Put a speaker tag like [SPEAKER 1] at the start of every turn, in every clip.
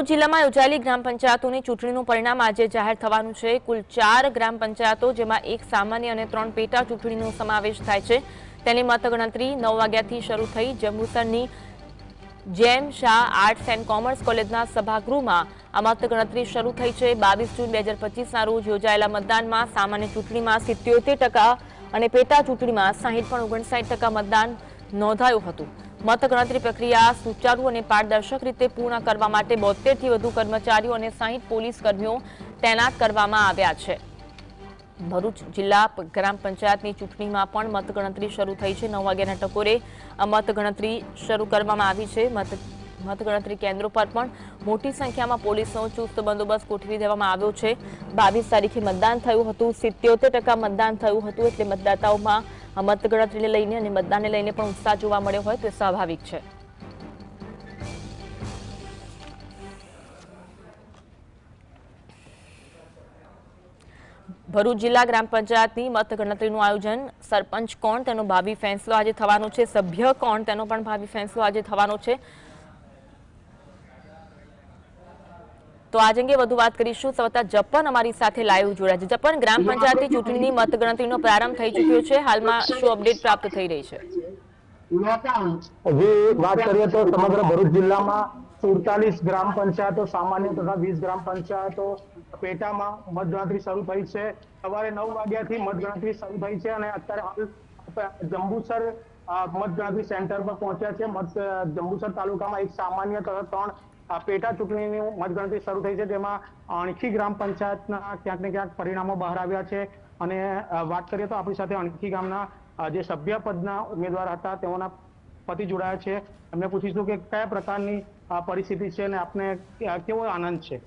[SPEAKER 1] ભરૂચ જિલ્લામાં યોજાયેલી ગ્રામ પંચાયતોની ચૂંટણીનું પરિણામ આજે જાહેર થવાનું છે. કુલ ચાર ગ્રામ પંચાયતો, જેમાં એક સામાન્ય અને ત્રણ પેટા ચૂંટણીનો સમાવેશ થાય છે. તેની મતગણતરી નવ વાગ્યાથી શરૂ થઈ. જંબુસરની જેમ શાહ આર્ટ્સ એન્ડ કોમર્સ કોલેજના સભાગૃહમાં આ મતગણતરી શરૂ થઈ છે. બાવીસ જૂન બે હજાર પચીસના રોજ યોજાયેલા મતદાનમાં સામાન્ય ચૂંટણીમાં સિત્યોતેર ટકા અને પેટા ચૂંટણીમાં સાહીઠ પણ ઓગણસાઠ ટકા મતદાન નોંધાયું હતું. મતગણતરી પ્રક્રિયા સુચારુ અને પારદર્શક રીતે પૂર્ણ કરવા માટે બોતેરથી વધુ કર્મચારીઓ અને સાહીઠ પોલીસ કર્મીઓ તૈનાત કરવામાં આવ્યા છે. ભરૂચ જિલ્લા ગ્રામ પંચાયતની ચૂંટણીમાં પણ મતગણતરી શરૂ થઈ છે. નવ વાગ્યાના ટકોરે મતગણતરી શરૂ કરવામાં આવી છે. મત, મતગણતરી કેન્દ્રો પર પણ મોટી સંખ્યામાં પોલીસનો ચુસ્ત બંદોબસ્ત ગોઠવી દેવામાં આવ્યો છે. બાવીસ તારીખે મતદાન થયું હતું. સિત્યોતેર મતદાન થયું હતું એટલે મતદાતાઓમાં મતગણતરીને લઈને અને મતદાનને લઈને પણ ઉત્સાહ જોવા મળ્યો હોય તે સ્વાભાવિક છે. ભરૂચ જિલ્લા ગ્રામ પંચાયતની મતગણતરીનું આયોજન. સરપંચ કોણ તેનો ભાવિ ફેંસલો આજે થવાનો છે. સભ્ય કોણ તેનો પણ ભાવિ ફેંસલો આજે થવાનો છે. તો આજ અંગે વધુ વાત કરીશું. સવતા જપન અમારી સાથે લાઈવ જોડાયા છે. જપન ગ્રામ પંચાયતની ચૂંટણીની મતગણતરીનો પ્રારંભ થઈ ચૂક્યો છે. હાલમાં શું અપડેટ પ્રાપ્ત થઈ રહી છે?
[SPEAKER 2] વાત કરીએ તો સમગ્ર ભરૂચ જિલ્લામાં સુડતાલીસ ગ્રામ પંચાયતો, સામાન્ય તથા વીસ ગ્રામ પંચાયતો પેટામાં મતગણતરી શરૂ થઈ છે. સવારે નવ વાગ્યાથી મતગણતરી શરૂ થઈ છે અને અત્યારે હાલ જંબુસર મતગણતરી સેન્ટર પર પહોંચ્યા છે. મત જંબુસર તાલુકામાં એક સામાન્ય તથા ત્રણ અ, પેટા ચૂંટણીની મતગણતરી શરૂ થઈ છે જેમાં અણખી ગ્રામ પંચાયતના ક્યાંક ને ક્યાંક પરિણામો બહાર આવ્યા છે. અને વાત કરીએ તો આપણી સાથે અણખી ગામના જે સભ્ય પદના ઉમેદવાર હતા તેઓના પતિ જોડાયા છે. એમને પૂછીશું કે કયા પ્રકારની પરિસ્થિતિ છે અને આપને કેવો આનંદ છે?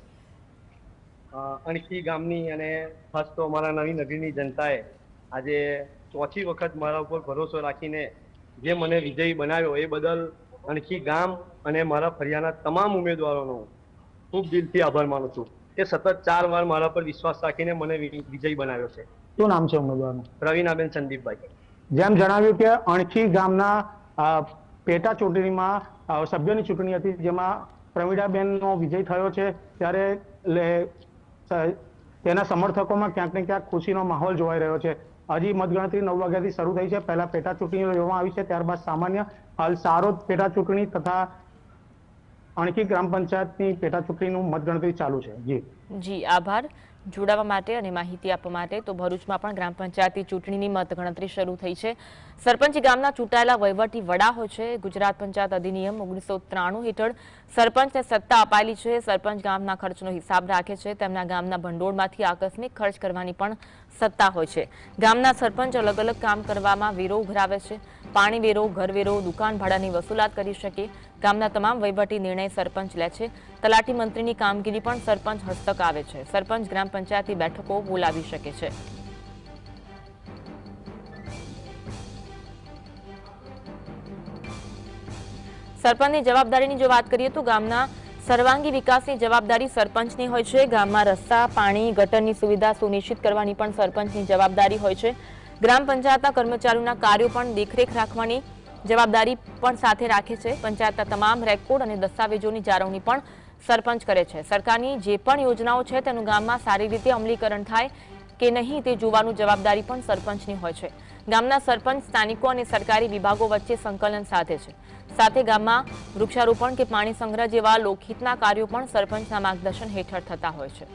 [SPEAKER 3] અણખી ગામની અને ખાસ તો અમારા નવી નગરીની જનતાએ આજે ચોથી વખત મારા ઉપર ભરોસો રાખીને જે મને વિજયી બનાવ્યો એ બદલ અણખી ગામ અને મારા ફરિયાના તમામ ઉમેદવારોનો ખૂબ દિલથી આભાર માનું છું. કે સતત ચાર વાર મારા પર વિશ્વાસ રાખીને મને વિજય બનાવ્યો છે.
[SPEAKER 2] શું નામ છે ઉમેદવારનું?
[SPEAKER 3] રવીનાબેન સંદીપભાઈ.
[SPEAKER 2] જેમ જણાવ્યું કે અણખી ગામના પેટા ચૂંટણીમાં સભ્યોની ચૂંટણી હતી જેમાં પ્રવીણાબેનનો વિજય થયો છે ત્યારે તેના સમર્થકોમાં ક્યાંક ને ક્યાંક ખુશીનો માહોલ જોવાઈ રહ્યો છે. હજી મતગણતરી નવ વાગ્યાથી શરૂ થઈ છે. પહેલા પેટા ચૂંટણી લેવામાં આવી છે. ત્યારબાદ સામાન્ય હાલ સારોદ પેટા ચૂંટણી તથા અણખી ગ્રામ પંચાયતની પેટા ચૂંટણીનું મતગણતરી ચાલુ છે. જી.
[SPEAKER 1] જી, આભાર. જોડાવા માટે અને માહિતી આપવા માટે તો ભરૂચમાં પણ ગ્રામ પંચાયતની ચૂંટણીની મતગણતરી શરૂ થઈ છે. સરપંચ ગામના ચૂંટાયેલા વહીવટી વડા હોય છે. ગુજરાત પંચાયત અધિનિયમ ઓગણીસો ત્રાણું હેઠળ સરપંચને સત્તા અપાયેલી છે. સરપંચ ગામના ખર્ચનો હિસાબ રાખે છે. તેમના ગામના ભંડોળમાંથી આકસ્મિક ખર્ચ કરવાની પણ સત્તા હોય છે. ગામના સરપંચ અલગ અલગ કામ કરવામાં વેરો ઉઘરાવે છે. પાણી વેરો, ઘર વેરો, દુકાન ભાડાની વસૂલાત કરી શકે. ગામના તમામ વહીવટી નિર્ણય સરપંચ લે છે. તલાટી મંત્રીની કામગીરી પણ સરપંચ હસ્તક આવે છે. સરપંચ ગ્રામ પંચાયતની બેઠકો બોલાવી શકે છે. સરપંચની જવાબદારીની જો વાત કરીએ તો ગામના સર્વાંગી વિકાસની જવાબદારી સરપંચની હોય છે. ગામમાં રસ્તા, પાણી, ગટરની સુવિધા સુનિશ્ચિત કરવાની પણ સરપંચની જવાબદારી હોય છે. ગ્રામ પંચાયતના કર્મચારીઓના કાર્યો પણ દેખરેખ રાખવાની જવાબદારી પણ સાથે રાખે છે. પંચાયતના તમામ રેકોર્ડ અને દસ્તાવેજોની જાળવણી પણ સરપંચ કરે છે. સરકારની જે પણ યોજનાઓ છે તેનું ગામમાં સારી રીતે અમલીકરણ થાય કે નહીં તે જોવાનું જવાબદારી પણ સરપંચની હોય છે. ગામના સરપંચ, સ્થાનિકો અને સરકારી વિભાગો વચ્ચે સંકલન સાધે છે. સાથે ગામમાં વૃક્ષારોપણ કે પાણી સંગ્રહ જેવા લોકહિતના કાર્યો પણ સરપંચના માર્ગદર્શન હેઠળ થતા હોય છે.